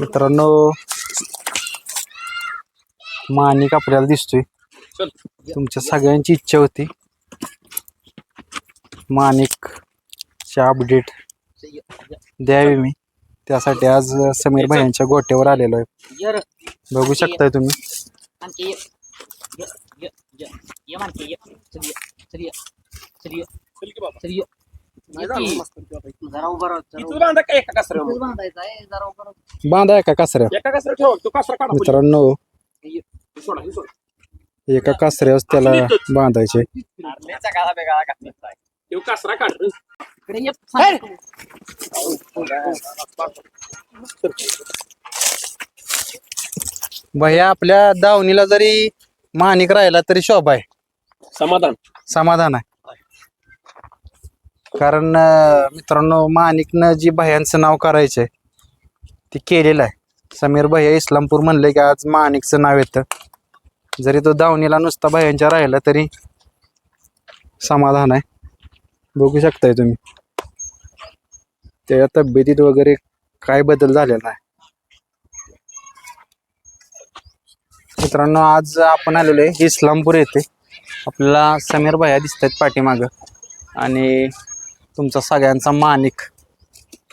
मित्रांनो माणिक आपल्याला दिसतोय. तुमच्या सगळ्यांची इच्छा होती. माणिक अपडेट द्यावी मी. त्यासाठी आज समीर भाईंच्या गोट्यावर आलेलो आहे. बघू शकताय तुम्ही. आणखी ये. ये, ये, जरा उभं राहा, एका कासऱ्या मित्रांनो ये. एका त्याला बांधायचे. वेगळा. इकडे ये. भैया आपल्या दावणीला जरी माणिक राहिला तरी शोभा आहे. समाधान. समाधान आहे. कारण अं, मित्रांनो माणिकनं जी भयांचं नाव करायचंय ते केलेलं आहे. समीर भैया इस्लामपूर म्हणले की आज माणिकचं नाव येतं. जरी तो दावणीला नुसता भयांच्या राहिला तरी समाधान आहे. बघू शकताय तुम्ही. त्या तब्येतीत वगैरे काय बदल झालेला आहे? मित्रांनो आज आपण आलेलो आहे इस्लामपूर येथे. आपल्याला समीर भैया दिसत आहेत पाठीमागं. आणि तुमचा सगळ्यांचा माणिक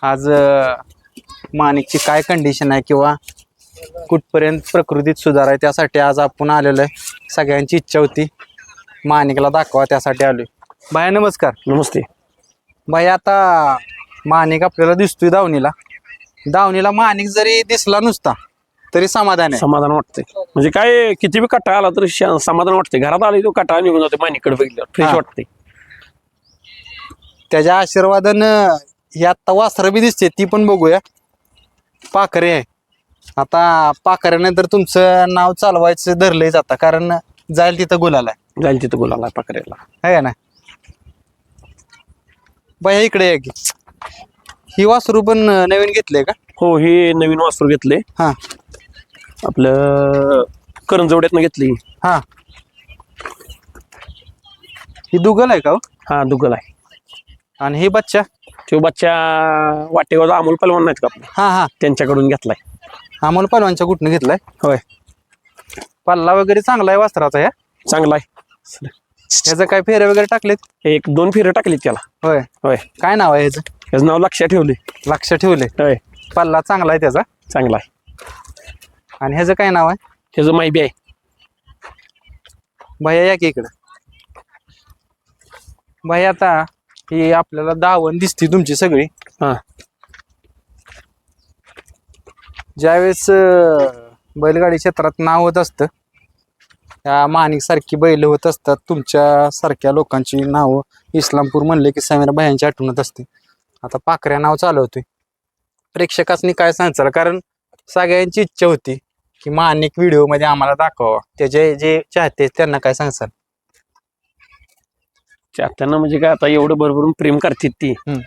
आज माणिकची काय कंडिशन आहे किंवा कुठपर्यंत प्रकृतीत सुधार आहे त्यासाठी आज आपण आलेलो आहे. सगळ्यांची इच्छा होती. माणिकला दाखवा त्यासाठी आलोय. भाया नमस्कार. नमस्ते. भाई आता माणिक आपल्याला दिसतोय दावणीला. दावणीला माणिक जरी दिसला नुसता तरी समाधान आहे. समाधान वाटतंय. म्हणजे काय किती बी कटाळा आला तरी समाधान वाटतंय. घरात आले तो कटाळा निघून जातो मानिकडे बघितल्यावर. फ्रेश. वाटते त्याच्या आशीर्वादानं ही आत्ता वासरं बी दिसते ती पण बघूया. पाखरे. आहे आता पाखऱ्यानंतर तुमचं नाव चालवायचं धरलंय आता कारण जाईल तिथं गुलाल. आहे जाईल तिथं गुलाला पकडायला है ना बाया इकडे आहे की. ही वासरू पण नवीन घेतलंय का? हो हे नवीन वास्तू घेतले हा. आपलं करंजवड्यातनं घेतली. हा. ही दुगल आहे का हो? हा दुगल आहे. आणि ही बच्चा? तो बच्चा वाटेगावचा अमोल पलवान नाहीत का? आपले हा हा. त्यांच्याकडून घेतलाय. अमोल पालवांच्या कुठनं घेतलाय? होय. पल्ला वगैरे चांगला आहे वासराचा ह्या चांगला आहे. ह्याचं काय फेरे वगैरे टाकलेत? एक दोन फिरं टाकलीत त्याला. होय. होय. काय नाव आहे ह्याचं? त्याचं नाव लक्षात ठेवले. लक्ष ठेवले. होय. पल्ला चांगला आहे त्याचा? चांगला आहे. आणि ह्याचं काय नाव आहे? त्याचं माहिती आहे. भैया या की इकडं. भैया आता ही आपल्याला दावण दिसती तुमची सगळी. हा. ज्यावेळेस बैलगाडी क्षेत्रात नाव होत असतं त्या माणिक सारखी बैल होत असतात. तुमच्या सारख्या लोकांची नावं इस्लामपूर म्हणले की समीर भायांची आठवणत असते. आता पाखऱ्या नाव चालवतोय. प्रेक्षकांनी काय सांगाल कारण सगळ्यांची इच्छा होती की माणिक व्हिडिओमध्ये आम्हाला दाखवावा. त्याचे जे चाहते त्यांना काय सांगसाल त्यांना म्हणजे काय आता एवढं भरभरून प्रेम करतात ती हम्म.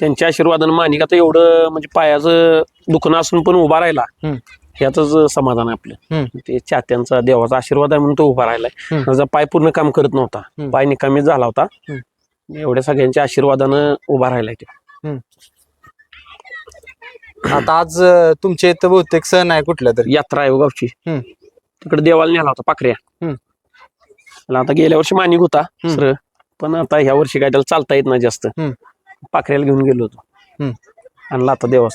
त्यांच्या आशीर्वादानं मानिक आता एवढं म्हणजे पायाचं दुखणं असून पण उभा राहिला हम्म. ह्यातच समाधान आहे आपलं हम्म. ते चात्यांचा देवाचा आशीर्वाद आहे म्हणून तो उभा राहिलाय हम्म. त्याचा पाय पूर्ण काम करत नव्हता हम्म. पाय निकामीच झाला होता हम्म. एवढ्या सगळ्यांच्या आशीर्वादानं उभा राहिलाय ते आता आज अं, तुमच्या इथं बहुतेक सण आहे कुठला तरी यात्रा आहे हो गावची हम्म. तिकडे देवाला नेला होता पाखऱ्या हम्म. त्याला आता गेल्या वर्षी मानिक होता हम्म. पण आता ह्या वर्षी काय त्याला चालता येत नाही जास्त. हम्म. पाखऱ्याला घेऊन गेलो होतो. हम्म. आणला आता देवास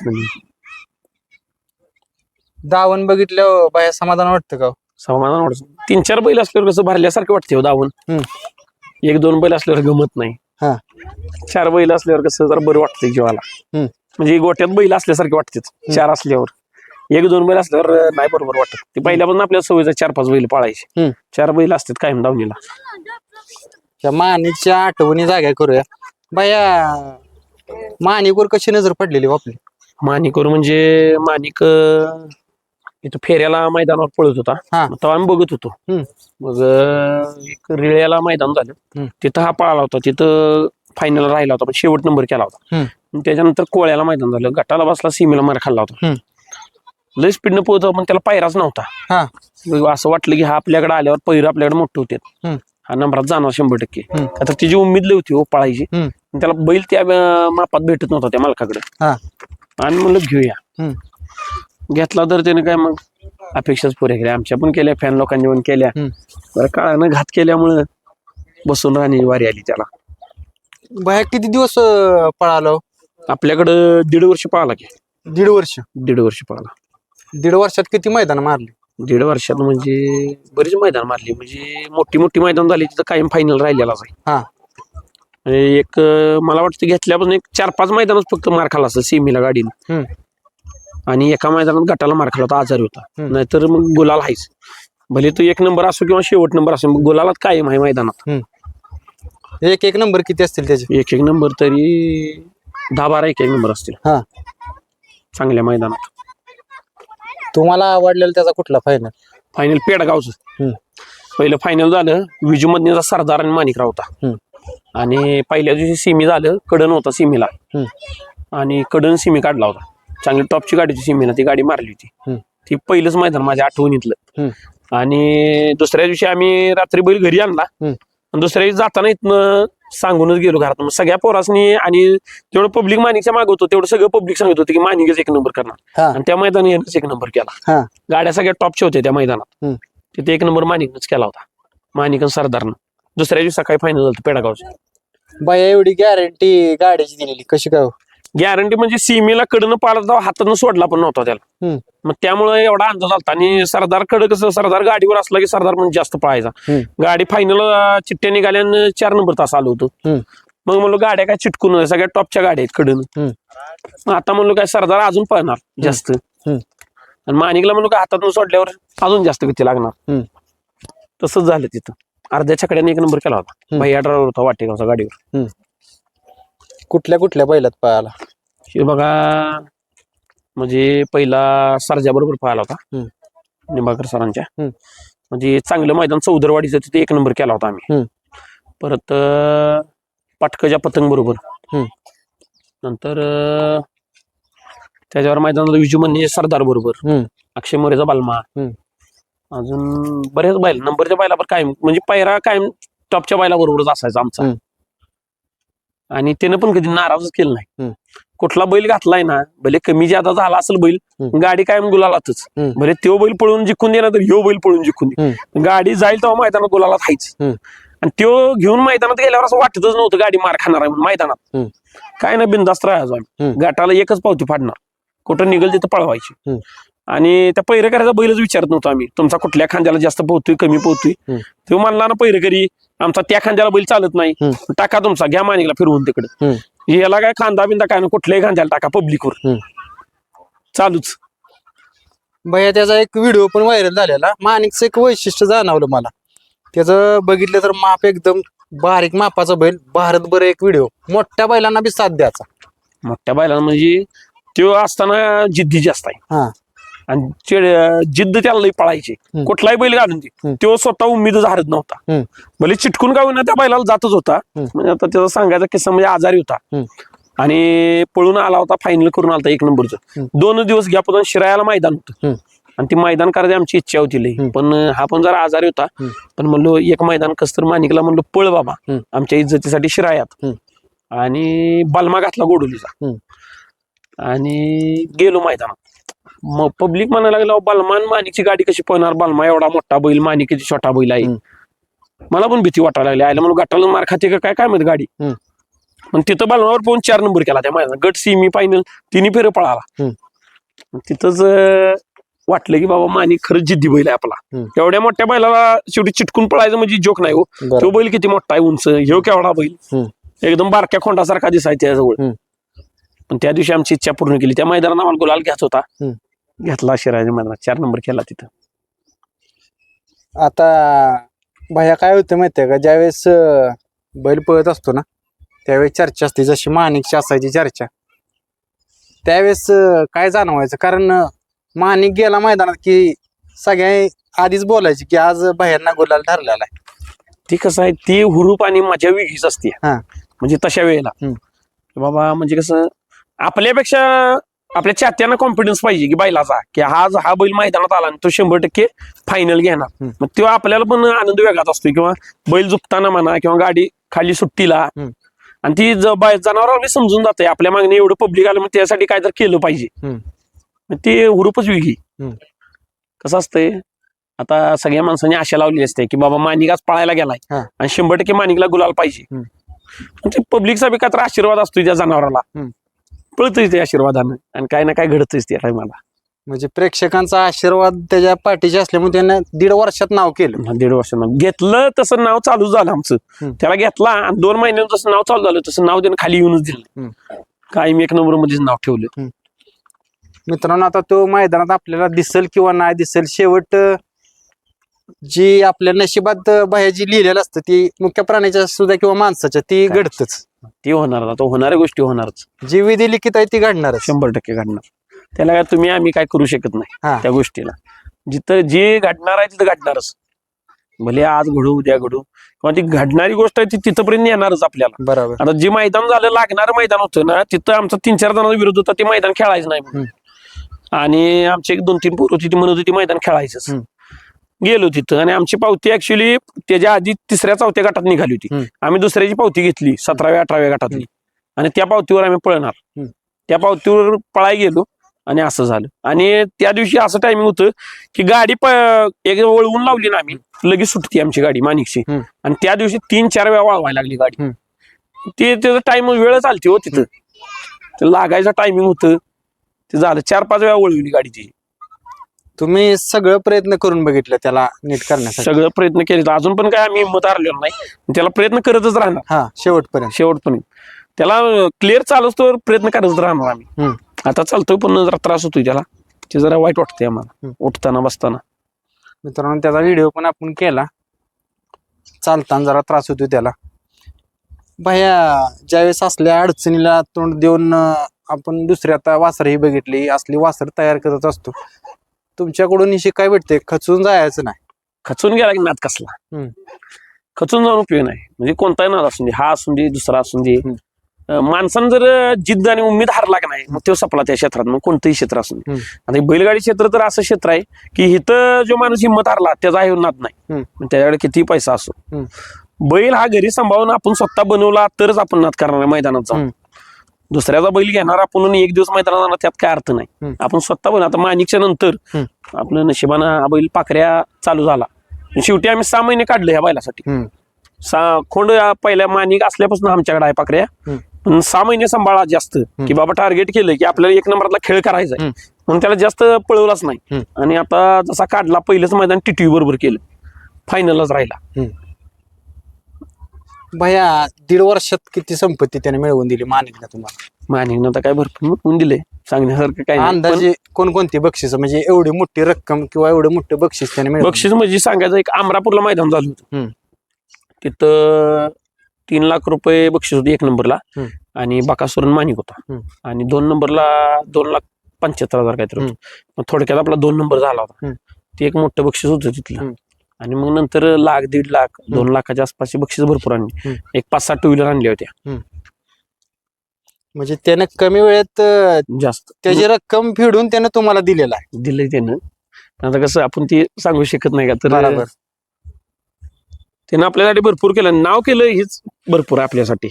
दावण बघितल्यावर बाया समाधान वाटतं का हो? समाधान वाटत. तीन चार बैल असल्यावर कसं भरल्यासारखं वाटते हो हम्म. एक दोन बैल असल्यावर गमत नाही. हा. चार बैल असल्यावर कसं जरा बरं वाटतंय जीवाला. हम्म. म्हणजे गोट्यात बैल असल्यासारखे वाटते चार असल्यावर. एक दोन बैल असल्यावर अं, नाही बरोबर वाटत. ते पहिल्यापासून आपल्या सवयीचा चार पाच बैल पाळायचे. हम्म. चार बैल असतात कायम दावणीला. त्या माणिकच्या आठवणी जाग्या करूया. बाया माणिकवर कशी नजर पडलेली हो आपली? माणिकवर म्हणजे माणिक अं, इथं फेऱ्याला मैदानावर पळत होता. हा. मग तेव्हा आम्ही बघत होतो. हम्म. मग अं, एक रिळ्याला मैदान झालं. तिथं हा पळाला होता. तिथं फायनल राहिला होता. पण शेवट नंबर केला होता. हम्म. मग त्याच्यानंतर कोळ्याला मैदान झालं. गटाला बसला सीमेला मार खाल्ला होता. लय स्पीडनं पोहत पण त्याला पायराच नव्हता. हा. मग असं वाटलं की हा आपल्याकडे आल्यावर पैर आपल्याकडे मोठे होते हम्म. हा नंबरात जाणार शंभर टक्के. हम्म. आता तिची उमेद लई होती हो पळायची हम्म. पण त्याला बैल त्या अं, मापात भेटत नव्हता त्या मालकाकडे. हा. आणि म्हणलं घेऊया. हम्म. घेतला तर त्याने काय मग अपेक्षाच पुऱ्या केल्या. आमच्या पण केल्या फॅन लोकांनी पण केल्या. हम्म. बरं काळानं घात केल्यामुळं बसून राहण्याची वारी आली त्याला. भया किती दिवस अं, पळालो आपल्याकडं दीड वर्ष पाहिला की. दीड वर्ष. दीड वर्ष पाहिला दीड वर्षात किती मैदान मारली? दीड वर्षात म्हणजे बरीच मैदान मारली. म्हणजे मोठी मोठी मैदान झाली तिथं कायम फायनल राहिलेलाच आहे. हा. एक अं, मला वाटतं घेतल्यापासून एक चार पाच मैदानच फक्त मार खाला असं सेमीला गाडीनं. हम्म. आणि एका मैदानात गटाला मार खाला होता आजारी होता. हम्म. नाहीतर मग गुलाल आहेच. भले तो एक नंबर असो किंवा शेवट नंबर असो मग गुलालात कायम आहे मैदानात. एक एक नंबर किती असतील त्याचे? एक एक नंबर तरी दहा बारा एक एक नंबर असतील. हा. चांगल्या मैदानात. तुम्हाला आवडलेला त्याचा कुठला फायनल फायनल पेडगावचं. पहिलं फायनल झालं विजूमधनीचा सरदार आणि माणिकराव होता. आणि पहिल्या दिवशी सिमी झालं कडन होता सिमीला. आणि कडन सिमी काढला होता चांगली टॉपची गाडी होती सिमीला ती गाडी मारली होती. ती पहिलंच मैदान माझ्या आठवणीतलं. आणि दुसऱ्या दिवशी आम्ही रात्री बैल घरी आणला. आणि दुसऱ्या दिवशी जाताना इथनं सांगूनच गेलो घरात. मग सगळ्या पोरासनी आणि तेवढं पब्लिक मानिकच्या माग होतं तेवढं सगळं पब्लिक सांगत होतं की मानिकच एक नंबर करणार. हा. आणि त्या मैदानात यानंच एक नंबर केला. हा. गाड्या सगळ्या टॉपच्या होत्या त्या मैदानात. हम्म. तिथे एक नंबर मानिकनच केला होता. मानिकन सरदारनं. दुसऱ्या दिवशी सकाळी फायनल झालं पेडागावचं. बाया एवढी गॅरंटी गाडीची दिलेली. कशी काय हो? गॅरंटी म्हणजे सीमेला कडनं पाला तर हातानं सोडला पण नव्हता त्याला. मग त्यामुळे एवढा अंदाज आलता. आणि सरदार कडं कसं सरदार गाडीवर असला की सरदार पण जास्त पळायचा. गाडी फायनल चिठ्ठ्या निघाल्या आणि चार नंबर तास आलो होतो. मग म्हणलो गाड्या काय चिटकून सगळ्या टॉपच्या गाड्या आहेत कडनं. आता म्हणलो काय सरदार अजून पळणार जास्त. आणि माणिकला म्हणलो काय हातातून सोडल्यावर अजून जास्त गती लागणार. तसंच झालं तिथं. अर्ध्या छकड्याने एक नंबर केला होता. भैया ड्रायव्हर होता वाटेगावचा गाडीवर. कुठल्या कुठल्या बैलात पळाला हे बघा म्हणजे पहिला सरजा बरोबर पाहिला होता हम्म. निंबाळकर सरांच्या. म्हणजे चांगलं मैदान चौदरवाडीचं तिथे एक नंबर केला होता आम्ही. परत पाटकच्या पतंग बरोबर. नंतर त्याच्यावर मैदानात विजू म्हणजे सरदार बरोबर. अक्षय मोरेचा बालमा. अजून बरेच बैल नंबरच्या बैलावर कायम म्हणजे पैरा कायम टॉपच्या बैला बरोबरच असायचा आमचा. आणि त्यानं पण कधी नाराजच केलं नाही. कुठला बैल घातलाय ना भले कमी जादा झाला असेल बैल. गाडी कायम गुलालातच. भले तो बैल पळून जिंकून दे ना तर ह्यो बैल पळून जिंकून दे गाडी जाईल तेव्हा मैदानात गुलालात हायच हम्म. आणि त्यो घेऊन मैदानात गेल्यावर असं वाटतच नव्हतं गाडी मार खाणार आहे मैदानात. काय ना बिंदास्त राहायचो आम्ही हम्म. गाठाला एकच पावती फाडणार कुठं निघल तिथं पळवायची. आणि त्या करायचा बैलच विचारत नव्हतो आम्ही. तुमचा कुठल्या खांद्याला जास्त पोहतोय कमी पोहतोय. तो म्हणला ना पैरे करी आमचा त्या खांद्याला बैल चालत नाही. टाका तुमचा घ्या मानिकला फिरवून तिकडे. याला काय खांदा बिंदा काय ना कुठल्याही खांद्याला टाका पब्लिकवर. चालूच. भैया त्याचा एक व्हिडिओ पण व्हायरल झालेला. माणिकचं एक वैशिष्ट्य जाणवलं मला. त्याचं बघितलं तर माप एकदम बारीक मापाचा बैल भारतभर एक व्हिडिओ मोठ्या बैलांना बी साथ द्यायचा. मोठ्या बैलांना म्हणजे तो असताना जिद्दी जास्त आहे हा. आणि जिद्द त्याला लई पळायची. कुठलाही बैल दे हम्म. तो स्वतः उमेदच हरत नव्हता हम्म. भले चिटकून का होईना त्या बैलाला जातच होता. म्हणजे आता त्याचा सांगायचा किस्सा म्हणजे आजारी होता हम्म. आणि पळून आला होता फायनल करून आला एक नंबरचं. दोन दिवस गॅप होता आणि शिरायाला मैदान होतं हम्म. आणि ती मैदान करायची आमची इच्छा होती लई. पण हा पण जरा आजारी होता. पण म्हणलो एक मैदान कस तर मानिकला म्हणलो पळ बाबा हम्म. आमच्या इज्जतीसाठी शिरायात हम्म. आणि बालमा घातला गोडोलीचा हम्म. आणि गेलो मैदानात मग पब्लिक म्हणायला लागला बालमान मानिकची गाडी कशी पळणार बालमा एवढा मोठा बैल मानिकीची छोटा बैल आहे. मला पण भीती वाटायला लागली आयला म्हणून गटाला मार खाते का काय काय माहीत गाडी. मग तिथं बालमावर पोहून चार नंबर केला त्या मैदानात गट सी मी फायनल तिन्ही फेर पळाला तिथंच वाटलं की बाबा मानिक खरंच जिद्दी बैल आहे आपला. एवढ्या मोठ्या बैलाला शेवटी चिटकून पळायचं म्हणजे जोक नाही हो. तो बैल किती मोठा आहे उंच ह्यो केवढा बैल. एकदम बारक्या खोंडासारखा दिसायचा त्याजवळ. पण त्या दिवशी आमची इच्छा पूर्ण केली त्या मैदानात आम्हाला गुलाल घ्यायचा होता. घेतला शिराच्या मैदानात चार नंबर केला तिथं. आता भैया काय होतं माहितीये का? ज्यावेळेस अं, बैल पळत असतो ना त्यावेळेस चर्चा असते. जशी माणिकची असायची चर्चा. त्यावेळेस अं, काय जाणवायचं? कारण अं, माणिक गेला मैदानात की सगळ्या आधीच बोलायचे की आज भैयांना गुलाल ठरलेला आहे. ती कसं आहे ती हुरूप आणि मजा वेगळीच असते. हा. म्हणजे तशा वेळेला. हम्म. बाबा म्हणजे कसं आपल्यापेक्षा आपल्या चात्यांना कॉन्फिडन्स पाहिजे की बैलाचा की हा ज- हा बैल मैदानात आला आणि तो शंभर टक्के फायनल घेणार. मग तेव्हा आपल्याला पण आनंद वेगळाच असतो किंवा बैल झुपताना म्हणा किंवा गाडी खाली सुट्टीला. आणि ती जनावर मी समजून जाते आपल्या मागणी एवढं पब्लिक आलं मग त्यासाठी काय तर केलं पाहिजे ते हुरूपच वेगळी. कसं असतंय आता सगळ्या माणसांनी आशा लावली असते की बाबा माणिक आज पळायला गेलाय. आणि शंभर टक्के माणिकला गुलाल पाहिजे पब्लिकचा बी काय तर आशीर्वाद असतो त्या जनावराला. पळतच ते आशीर्वादानं आणि काय ना काय घडतच त्या टायमाला म्हणजे प्रेक्षकांचा आशीर्वाद त्याच्या पाठीशी असल्यामुळे त्यानं दीड वर्षात नाव केलं. दीड वर्षानं घेतलं तसं नाव चालू झालं आमचं. हम्म. त्याला घेतला आणि दोन महिन्यानं जसं नाव चालू झालं तसं नाव त्यानं खाली येऊनच दिलं. कायम एक नंबर मध्येच नाव ठेवलं. मित्रांनो आता तो मैदानात आपल्याला दिसेल किंवा नाही दिसेल शेवट अं, जी आपल्या नशिबात अं, बाह्याची लिहिलेलं असतं ती मुख्य प्राण्याच्या सुद्धा किंवा माणसाच्या ती काय? घडतच. ती होणार आता होणाऱ्या गोष्टी होणारच. जी विधी लिखित आहे ती घडणारच. शंभर टक्के घडणार. त्याला काय तुम्ही आम्ही काय करू शकत नाही. त्या गोष्टीला. जिथं जे घडणार आहे तिथं घडणारच. भले आज घडू उद्या घडू किंवा ती घडणारी गोष्ट आहे ती तिथपर्यंत येणारच आपल्याला. बरोबर. आता जे मैदान झालं लागणारं मैदान होतं ना तिथं आमचा तीन चार जणांचा विरोध होता ते मैदान खेळायचं नाही म्हणून. आणि आमचे एक दोन तीन पोरं होती ती म्हणत होती मैदान खेळायचंच. हम्म. गेलो तिथं आणि आमची पावती ऍक्च्युली त्याच्या आधी तिसऱ्या चौथ्या गटात निघाली होती. आम्ही दुसऱ्याची पावती घेतली सतराव्या अठराव्या गटातली. आणि त्या पावतीवर आम्ही पळणार. त्या पावतीवर पळाय गेलो आणि असं झालं. आणि त्या दिवशी असं टायमिंग होतं की गाडी एक वळवून लावली ना आम्ही लगेच सुटती आमची गाडी मानिकची हम्म. आणि त्या दिवशी तीन चार वेळा वळवायला लागली गाडी. ते त्याचं टाइम वेळ चालते हो तिथं. लागायचं टायमिंग होतं. ते झालं. चार पाच वेळा वळवली गाडी ती. तुम्ही सगळं प्रयत्न करून बघितलं त्याला नीट करण्यासाठी? सगळं प्रयत्न केले. अजून पण काय आम्ही हिंमत हारलेलो नाही. त्याला प्रयत्न करतच राहणार. हा शेवटपर्यंत. शेवटपर्यंत. त्याला क्लिअर चालूच तर प्रयत्न करतच राहणार आम्ही. हम्म. आता चालतोय पण जरा त्रास होतोय त्याला. ते जरा वाईट वाटतंय आम्हाला. हम्म. उठताना बसताना. मित्रांनो त्याचा व्हिडिओ पण आपण केला. चालताना जरा त्रास होतो त्याला. भया ज्यावेळेस असल्या अडचणीला तोंड देऊन अं, आपण दुसरी आता वासर ही बघितली. असली वासर तयार करत असतो. तुमच्याकडून ही काय भेटते खचून जायचं नाही. खचून गेला की नाद कसला. खचून जाऊन उपयोग नाही. म्हणजे कोणताही नाद असून दे हा असून दे दुसरा असून दे. माणसानं जर जिद्द आणि उमेद हारला का नाही मग तो सपला त्या क्षेत्रात मग कोणतंही क्षेत्र असून हे बैलगाडी क्षेत्र तर असं क्षेत्र आहे की इथं जो माणूस हिंमत हारला त्याचा आहे नाद नाही. त्याच्याकडे किती पैसा असो. बैल हा घरी सांभाळून आपण स्वतः बनवला तरच आपण नाद करणार मैदानात जाऊन. दुसऱ्याचा बैल घेणार आपण एक दिवस मैदानात जाणार त्यात काय अर्थ नाही. आपण स्वतः बनव आता मानिकच्या नंतर. आपलं नशिबानं हा बैल पाकऱ्या चालू झाला शेवटी आम्ही सहा महिने काढले ह्या बैलासाठी. सा खोंड पहिल्या मानिक असल्यापासून आमच्याकडे आहे पाकऱ्या. पण सहा महिने सांभाळा जास्त की बाबा टार्गेट केलं की आपल्याला एक नंबरातला खेळ करायचा आहे. म्हणून त्याला जास्त पळवलाच नाही. आणि आता जसा काढला पहिलंच मैदान टी बरोबर केलं फायनलच राहिला भया दीड वर्षात किती संपत्ती त्याने मिळवून दिली मानिकला तुम्हाला मानिकनं आता काय भरपूर मिळवून दिले सांगण्यासारखं काय नाही. पण अंदाजे कोणकोणती बक्षीस म्हणजे एवढी मोठी रक्कम किंवा एवढं मोठं बक्षीस त्याने मिळवून बक्षीस म्हणजे सांगायचं एक अमरापूरला मैदान झालं होतं. तिथं तीन लाख रुपये बक्षीस होते एक नंबरला हम्म. आणि बाकासुरन मानिक होता हम्म. आणि दोन नंबरला दोन लाख पंच्याहत्तर हजार काहीतरी होतं. मग थोडक्यात आपला दोन नंबर झाला होता हम्म. ते एक मोठं बक्षीस होतं तिथलं हम्म. आणि मग नंतर लाख दीड लाख दोन लाखाच्या आसपासचे बक्षीस भरपूर आणली. एक पाच सात टू व्हीलर आणल्या होत्या. म्हणजे त्यानं कमी वेळेत जास्त. त्याची रक्कम फेडून त्यानं तुम्हाला दिलेला आहे. दिलंय त्यानं. आता कसं आपण ते सांगू शकत नाही का? तर त्यानं आपल्यासाठी भरपूर केलं. नाव केलं हेच भरपूर आहे आपल्यासाठी.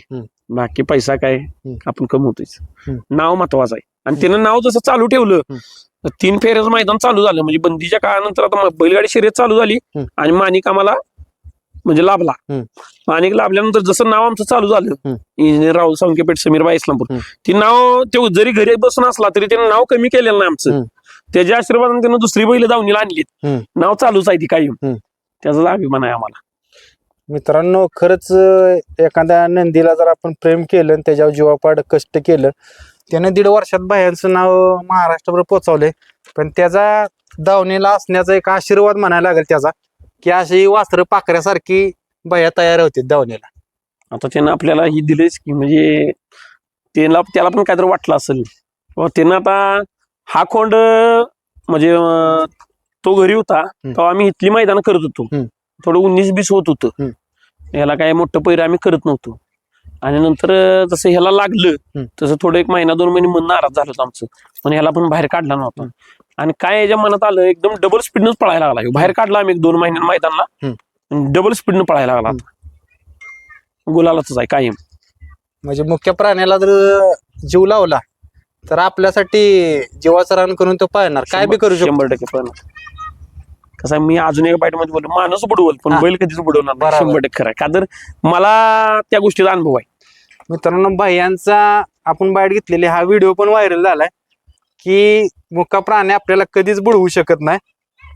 बाकी पैसा काय? आपण कमवतोच हम्म. नाव महत्वाचं आहे. आणि त्यानं नाव जसं चालू ठेवलं तीन फेऱ्याचं मैदान चालू झालं म्हणजे बंदीच्या काळानंतर आता बैलगाडी शर्यत चालू झाली. आणि मानिक आम्हाला म्हणजे लाभला. मानिक लाभल्यानंतर जसं नाव आमचं चालू झालं. इंजिनियर राहुल संकेपेठ समीरबाई इस्लामपूर. ती नाव ते जरी घरी बसून असला तरी त्यानं नाव कमी केलेलं नाही आमचं. त्याच्या आशीर्वादाने त्यानं दुसरी बैल दावणीला आणलीत हम्म. नाव चालूच आहे ती कायम. त्याचा अभिमान आहे आम्हाला मित्रांनो खरंच एखाद्या नंदीला जर आपण प्रेम केलं आणि त्याच्यावर जीवापाड कष्ट केलं त्याने दीड वर्षात बाह्यांचं नाव महाराष्ट्रभर पोचवले पण त्याचा दावणीला असण्याचा एक आशीर्वाद म्हणायला लागेल त्याचा की अशी वास्त्र पाकऱ्यासारखी बाह्या तयार होते दावणीला. आता त्यानं आपल्याला ही दिलेच की म्हणजे त्याला त्याला पण काहीतरी वाटलं असेल. त्यानं आता हा खोंड म्हणजे तो घरी होता तेव्हा आम्ही इथली मैदान करत होतो. थोडं उन्नीस बीस होत होतं. ह्याला काय मोठं पैर आम्ही करत नव्हतो. आणि नंतर जसं ह्याला लागलं. तसं थोडं एक महिना दोन महिने मन नाराज झालं होतं आमचं. पण ह्याला पण बाहेर काढला नव्हता. आणि काय याच्या मनात आलं एकदम डबल स्पीडनंच पळायला लागला. बाहेर काढला आम्ही एक दोन महिन्यात मैदानला. डबल स्पीडनं पळायला लागला आता. गुलालाच आहे कायम. म्हणजे मुख्य प्राण्याला जर जीव लावला तर आपल्यासाठी जीवाचं रान करून तो पाळणार. काय बी करू शंभर टक्के पण कसं मी अजून एका बाईटमध्ये बोललो माणूस बुडवल पण. बैल कधीच बुडवणार. शंभर टक्के खरं आहे. का तर मला त्या गोष्टीचा अनुभव आहे. मित्रांनो भैयांचा आपण बाईट घेतलेली हा व्हिडिओ पण व्हायरल झालाय की मुका प्राणी आपल्याला कधीच बुडवू शकत नाही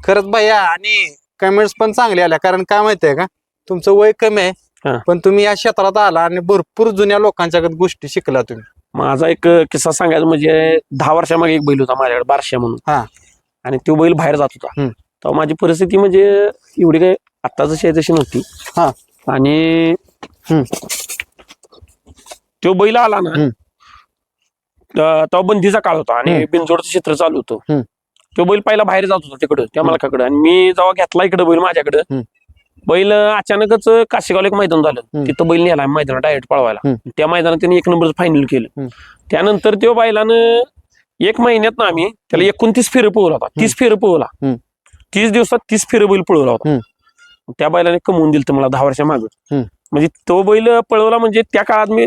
खरंच भैया आणि कमेंट्स पण चांगले आल्या कारण काय माहितीये का तुमचं वय कमी हा. आहे पण तुम्ही या क्षेत्रात आला आणि भरपूर जुन्या लोकांच्याकडे गोष्टी शिकला तुम्ही माझा एक किस्सा सांगायचा म्हणजे दहा वर्षामागे एक बैल होता माझ्याकडे बारशा म्हणून हा. आणि तो बैल बाहेर जात होता हम्म. तेव्हा माझी परिस्थिती म्हणजे एवढी काही आता जशी आहे तशी नव्हती हा. आणि हम्म. तो बैल आला ना हम्म. त- तेव्हा बंदीचा काळ होता आणि हम्म. बिनजोडचं चित्र चालू होतं. तो बैल पहिला बाहेर जात होता तिकडं त्या मालकाकडे आणि मी जेव्हा घेतला इकडे बैल माझ्याकडे हम्म. बैल अचानकच काशीगावला एक मैदान झालं हम्म. तिथं बैल नेला मैदानात डायरेक्ट पळवायला हम्म. त्या मैदानात त्यांनी एक नंबर फायनल केलं हम्म. त्यानंतर त्यो बैलानं एक महिन्यात ना आम्ही त्याला एकोणतीस फेरं पळवला होता तीस फेरं पळवला हम्म. तीस दिवसात तीस फेरं बैल पळवला होता. त्या बैलाने कमवून दिलं होतं मला दहा वर्षा मागं हम्म. म्हणजे तो बैल पळवला म्हणजे त्या काळात मी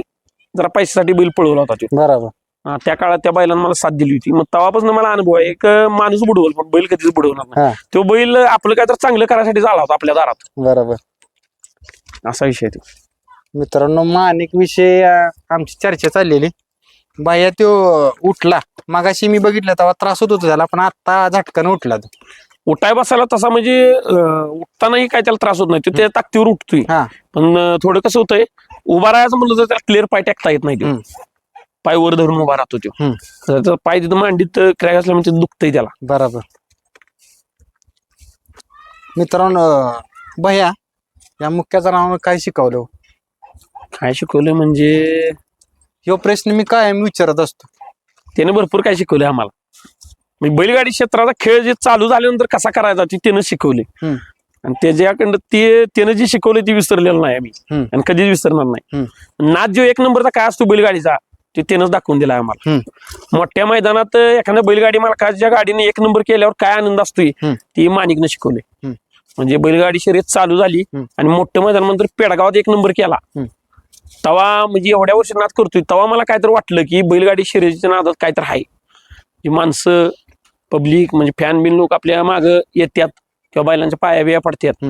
जरा पैशासाठी बैल पळवला होता तो. बरोबर. हा, त्या काळात त्या बैलानं मला साथ दिली होती. मग तेव्हापासून मला अनुभव आहे एक माणूस बुडवल पण बैल कधीच बुडवणार हा. नाही तो बैल आपलं काय तर चांगलं करायसाठी झाला होता आपल्या दारात. बरोबर. असा विषय तो. मित्रांनो माणिक विषय अं, आमची चर्चा चाललेली. बाया तो उठला. मगाशी मी बघितलं तेव्हा त्रास होत होता त्याला पण आता झटकानं उठला तो. उठाय बसायला तसा म्हणजे अं, उठतानाही काय त्याला त्रास होत नाही. तो त्या ताकदीवर उठतोय. हा. पण अं, थोडं कसं होतंय उभा राहायचं म्हणलं तर त्याला क्लिअर पाय टाकता येत नाही तो. पाय वर धरून उभा राहतो तो. हम्म. त्याचा पाय तिथं मांडीत क्रॅक असल्यामुळे ते दुखतंय त्याला. बरोबर. मित्रांनो भैया या मुख्याचं नाव काय शिकवलं? काय शिकवलं म्हणजे? ह्यो प्रश्न मी कायम विचारत असतो. त्याने भरपूर काय शिकवलं आम्हाला. म्हणजे बैलगाडी क्षेत्राचा खेळ जे चालू झाल्यानंतर कसा करायचा ते त्यानं शिकवले हम्म. आणि त्याच्याकडं ते त्यानं जे शिकवले ते विसरलेलं नाही आम्ही हम्म. आणि कधीच विसरणार नाही नाद जो एक नंबरचा काय असतो बैलगाडीचा ते त्यानंच दाखवून दिला आम्हाला. मोठ्या मैदानात एखाद्या बैलगाडी मालकाच्या गाडीने एक नंबर केल्यावर काय आनंद असतोय हम्म. ती मानिकनं शिकवले हम्म. म्हणजे बैलगाडी शर्यत चालू झाली हम्म. आणि मोठ्या मैदानानंतर पेडगावात एक नंबर केला हम्म. तवा म्हणजे एवढ्या वर्षी नाद करतोय तेव्हा मला काहीतरी वाटलं की बैलगाडी शर्यतीच्या नादात काहीतरी आहे जी माणसं पब्लिक म्हणजे फॅन बिन लोक आपल्या मागं येतात किंवा बैलांच्या पाया बिया पडतात.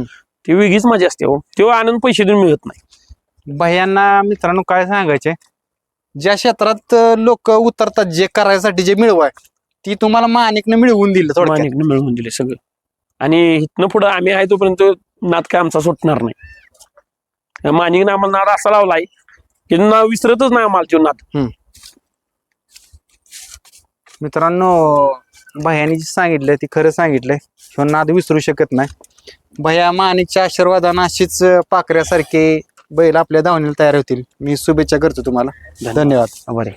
ती वेगळीच मजा असते हो. तेव्हा आनंद पैसे देऊन मिळत नाही. भैयांना मित्रांनो काय सांगायचे ज्या क्षेत्रात लोक उतरतात जे करायसाठी जे मिळवाय ती तुम्हाला माणिकनं मिळवून दिलं थोडक्यात. मानिकनं मिळवून दिले सगळं. आणि इथनं पुढं आम्ही आहे तोपर्यंत नाद काय आमचा सुटणार नाही. मानिकनं आम्हाला नाद असा लावलाय की नाव विसरतच नाही आम्हाला तो नाद. मित्रांनो भैयानी जे सांगितलंय ती खरं सांगितलंय. ह्यो नाद विसरू शकत नाही. भैया माणिकच्या आशीर्वादानं अशीच पाकऱ्यासारखे बैल आपल्या धावणीला तयार होतील. मी शुभेच्छा करतो तुम्हाला. धन्यवाद. बरे